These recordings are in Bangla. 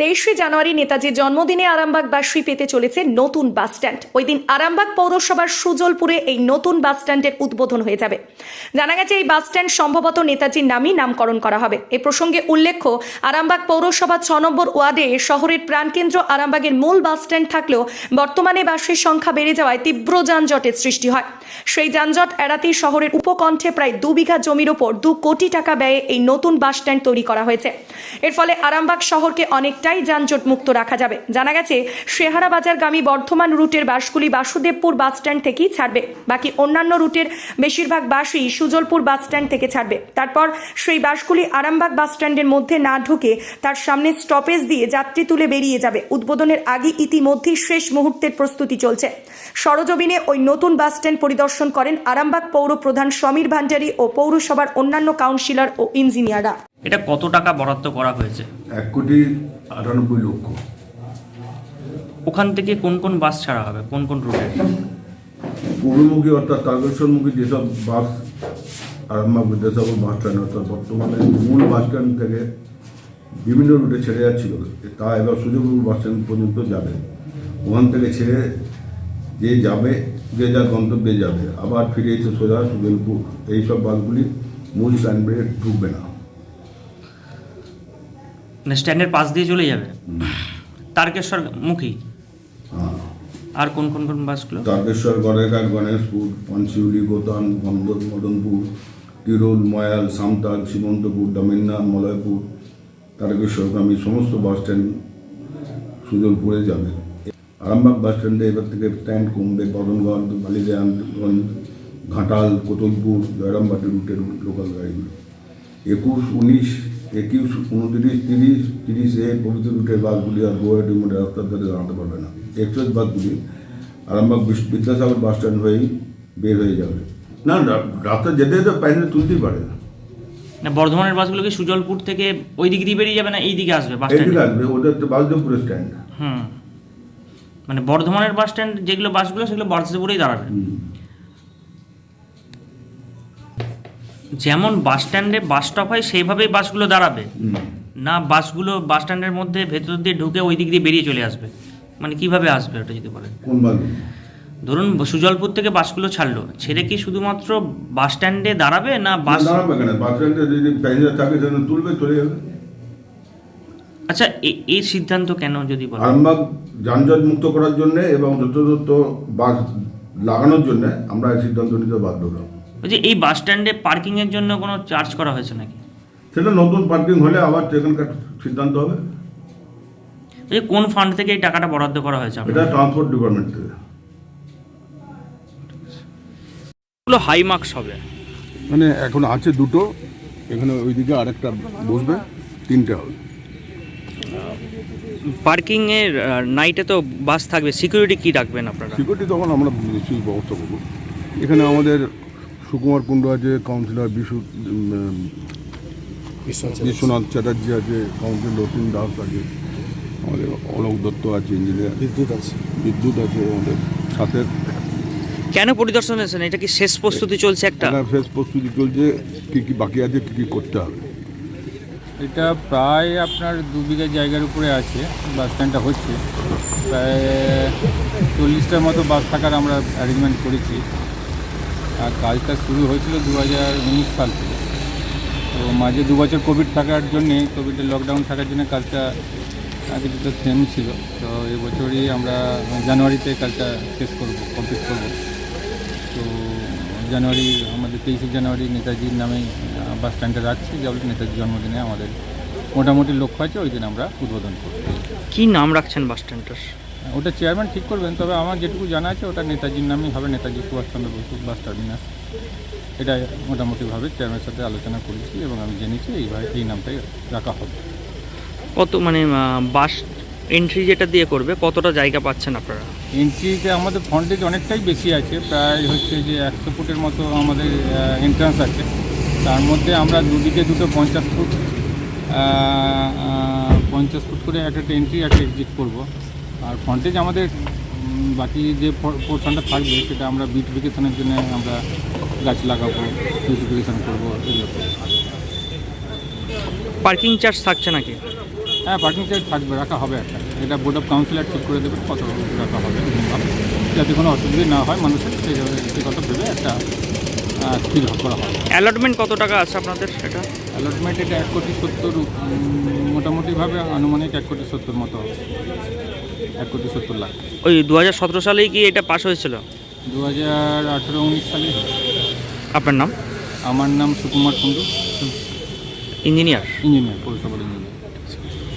তেইশে জানুয়ারি নেতাজির জন্মদিনে আরামবাগবাসী পেতে চলেছে নতুন বাস স্ট্যান্ড। ওই দিন আরামবাগ পৌরসভার সুজলপুরে এই নতুন বাস স্ট্যান্ডের উদ্বোধন হয়ে যাবে। জানা গেছে, এই বাস স্ট্যান্ড সম্ভবত নেতাজির নামই নামকরণ করা হবে। এ প্রসঙ্গে উল্লেখ্য, আরামবাগ পৌরসভা ছ নম্বর ওয়ার্ডে শহরের প্রাণকেন্দ্র আরামবাগের মূল বাস স্ট্যান্ড থাকলেও বর্তমানে বাসের সংখ্যা বেড়ে যাওয়ায় তীব্র যানজটের সৃষ্টি হয়। সেই যানজট এড়াতেই শহরের উপকণ্ঠে প্রায় দু বিঘা জমির ওপর দু কোটি টাকা ব্যয়ে এই নতুন বাস স্ট্যান্ড তৈরি করা হয়েছে। এর ফলে আরামবাগ শহরকে অনেকটাই যানজট মুক্ত রাখা যাবে। জানা গেছে শেহারা বাজারগামী বর্ধমান রুটের বাসগুলি বাসুদেবপুর বাস স্ট্যান্ড থেকেই ছাড়বে। বাকি অন্যান্য রুটের বেশিরভাগ বাসই সুজলপুর বাস স্ট্যান্ড থেকে ছাড়বে। তারপর সেই বাসগুলি আরামবাগ বাস স্ট্যান্ডের মধ্যে না ঢুকে তার সামনে স্টপেজ দিয়ে যাত্রী তুলে বেরিয়ে যাবে। উদ্বোধনের আগে ইতিমধ্যেই শেষ মুহূর্তের প্রস্তুতি চলছে। সরজমিনে ওই নতুন বাস স্ট্যান্ড পরিদর্শন করেন আরামবাগ পৌর প্রধান সমীর ভান্ডারী ও পৌরসভার অন্যান্য কাউন্সিলর ও ইঞ্জিনিয়াররা। এটা কত টাকা বরাদ্দ করা হয়েছে? এক কোটি আটানব্বই লক্ষ। ওখান থেকে কোন কোন বাস ছাড়া হবে? কোন কোন রুটে পূর্বমুখী অর্থাৎ তারকেশ্বরমুখী যেসব bus Arambagh Vidyasagar bus stand অর্থাৎ বর্তমানে মূল বাস স্ট্যান্ড থেকে বিভিন্ন রুটে ছেড়ে যাচ্ছিল তা এবার সুযোগপুর বাস স্ট্যান্ড পর্যন্ত যাবে। ওখান থেকে ছেড়ে যে যাবে যে যার গন্তব্যে যাবে আবার ফিরে এসে সোজা সুজলপুর এইসব বাসগুলি মূল স্ট্যান্ডে ঢুকবে না। মানে স্ট্যান্ডের পাশ দিয়ে চলে যাবে। তারকেশ্বর মুখী। হ্যাঁ। আর কোন কোন কোন বাসগুলো তারকেশ্বর গড়েঘাট গণেশপুর পঞ্চিউলি গোতান বন্দর মদনপুর তিরুল ময়াল সামতাল সীমন্তপুর দামিন্না মলয়পুর তারকেশ্বরগামী সমস্ত বাস স্ট্যান্ড সুজলপুরে যাবে। আরামবাগ বাস স্ট্যান্ডে এবার থেকে স্ট্যান্ড কমবে বদনগঞ্জ বালিগঞ্জ ঘাটাল কোতলপুর জয়রামবাটি রুটের লোকাল গাড়িগুলো। একুশ উনিশ একুশ উনত্রিশ তিরিশ তিরিশ এ প্রভৃতি রুটের বাসগুলি আর গুয়াহাটি মোটে রাস্তার ধারে দাঁড়াতে পারবে না। এক্সপ্রেস বাসগুলি আরামবাগ বিদ্যাসাগর বাস স্ট্যান্ড হয়েই বের হয়ে যাবে। না রাস্তা যেতে যেতে প্যাসেঞ্জার তুলতেই পারে না। না বর্ধমানের বাসগুলো কি সুজলপুর থেকে ওই দিক দিয়ে বেরিয়ে যাবে না এই দিকে আসবে বাস স্ট্যান্ডে? আসবে ওদের তো বাসদেবপুরের স্ট্যান্ড। হুম। মানে বর্ধমানের বাস স্ট্যান্ড যেগুলো বাসগুলো সেগুলো বাসদেবপুরেই দাঁড়াবে। যেমন বাস স্ট্যান্ডে বাস স্টপ হয় সেইভাবেই বাসগুলো দাঁড়াবে। না বাসগুলো বাস স্ট্যান্ডের মধ্যে ভেতর দিয়ে ঢুকে ওই দিক দিয়ে বেরিয়ে চলে আসবে। মানে কীভাবে আসবে ওটা যদি বলেন? ধরুন সুজলপুর থেকে বাসগুলো ছাড়লো। ছেড়ে কি শুধুমাত্র বাস স্ট্যান্ডে দাঁড়াবে না বাস দাঁড়াবে কেন? বাস স্ট্যান্ডে যদি প্যাসেঞ্জার থাকে সেখানে তুলবে চলে যাবে। আচ্ছা এই সিদ্ধান্ত কেন যদি বলেন? আরামবাগ যানজট মুক্ত করার জন্য এবং যথাযথ বাস লাগানোর জন্য আমরা এই সিদ্ধান্ত নিতে বাধ্য হলাম। বলছি এই বাস স্ট্যান্ডে পার্কিং এর জন্য কোনো চার্জ করা হয়েছে নাকি? সেটা নতুন পার্কিং হলে আবার সেখানকার সিদ্ধান্ত হবে। বলছি কোন ফান্ড থেকে এই টাকাটা বরাদ্দ করা হয়েছে এটা ট্রান্সপোর্ট ডিপার্টমেন্ট থেকে। আপনার হাই মার্কস হবে। মানে এখন আছে দুটো এখানে ওইদিকে আরেকটা বসবে তিনটে হবে। পার্কিং এর নাইটে তো বাস থাকবে সিকিউরিটি কি রাখবেন আপনারা? সিকিউরিটি তখন আমরা নিশ্চয়ই ব্যবস্থা করব। এখানে আমাদের সুকুমার কুণ্ডু আছে কাউন্সিলর বিশু বিশ্বনাথ চ্যাটার্জি আছে কাউন্সিলর রতিন দাস আছে। আমাদের অলোক দত্ত আছে ইঞ্জিনিয়ার বিদ্যুৎ আছে। বিদ্যুৎ আছে আমাদের সাথে। কেন পরিদর্শন এসেছেন এটা কি শেষ প্রস্তুতি চলছে একটা? ফেস প্রস্তুতি চলছে কী কী বাকি আছে কী কী করতে হবে? এটা প্রায় আপনার দু বিঘা জায়গার উপরে আছে বাস স্ট্যান্ডটা হচ্ছে। প্রায় চল্লিশটার মতো বাস থাকার আমরা অ্যারেঞ্জমেন্ট করেছি। আর কাজটা শুরু হয়েছিল দু হাজার উনিশ সাল থেকে। তো মাঝে দু বছর কোভিড থাকার জন্যে কোভিডের লকডাউন থাকার জন্য কাজটা কিছুটা থেম ছিল। তো এবছরই আমরা জানুয়ারিতে কাজটা শেষ করব কমপ্লিট করব। তো জানুয়ারি, আমাদের তেইশে জানুয়ারি নেতাজির নামে বাস স্ট্যান্ডে রাখছি যেমন নেতাজির জন্মদিনে আমাদের মোটামুটি লক্ষ্য আছে, ওই দিন আমরা উদ্বোধন করব। কী নাম রাখছেন বাস স্ট্যান্ডটার ওটা চেয়ারম্যান ঠিক করবেন তবে আমার যেটুকু জানা আছে ওটা নেতাজির নামেই হবে নেতাজি সুভাষচন্দ্র বসু বাস টার্মিনাস এটা মোটামুটিভাবে চেয়ারম্যানের সাথে আলোচনা করেছি এবং আমি জেনেছি এইভাবে এই নামটাই রাখা হবে। কত মানে বাস এন্ট্রি যেটা দিয়ে করবে কতটা জায়গা পাচ্ছেন আপনারা? এন্ট্রিতে আমাদের ফ্রন্টেজ অনেকটাই বেশি আছে প্রায় হচ্ছে যে একশো ফুটের মতো আমাদের এন্ট্রান্স আছে। তার মধ্যে আমরা দুদিকে দুটো পঞ্চাশ ফুট পঞ্চাশ ফুট করে একটা এন্ট্রি একটা এক্সিট করব। আর ফ্রন্টেজ আমাদের বাকি যে পোর্শনটা থাকবে সেটা আমরা বিউটিফিকেশনের জন্য আমরা গাছ লাগাবো বিউটিফিকেশন করব এগুলো পার্কিং চার্জ থাকছে নাকি? হ্যাঁ পার্কিং চার্জ থাকবে রাখা হবে একটা। এটা বোর্ড অফ কাউন্সিলর ঠিক করে দেবে কত রাখা হবে। যাতে কোনো অসুবিধা না হয় মানুষের সেই কথা ভেবে একটা স্থির করা হবে। অ্যালটমেন্ট কত টাকা আছে আপনাদের সেটা? অ্যালটমেন্ট এটা এক কোটি সত্তর মোটামুটিভাবে আনুমানিক এক কোটি সত্তর মতো। হবে। এক কোটি সত্তর লাখ। ওই দু হাজার সালেই কি এটা পাস হয়েছিল? দু হাজার আঠেরো উনিশ সালে আপনার নাম? আমার নাম সুকুমার কুণ্ডু ইঞ্জিনিয়ার? ইঞ্জিনিয়ার পৌরসভার ইঞ্জিনিয়ার।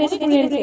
রেস্টুরেন্টে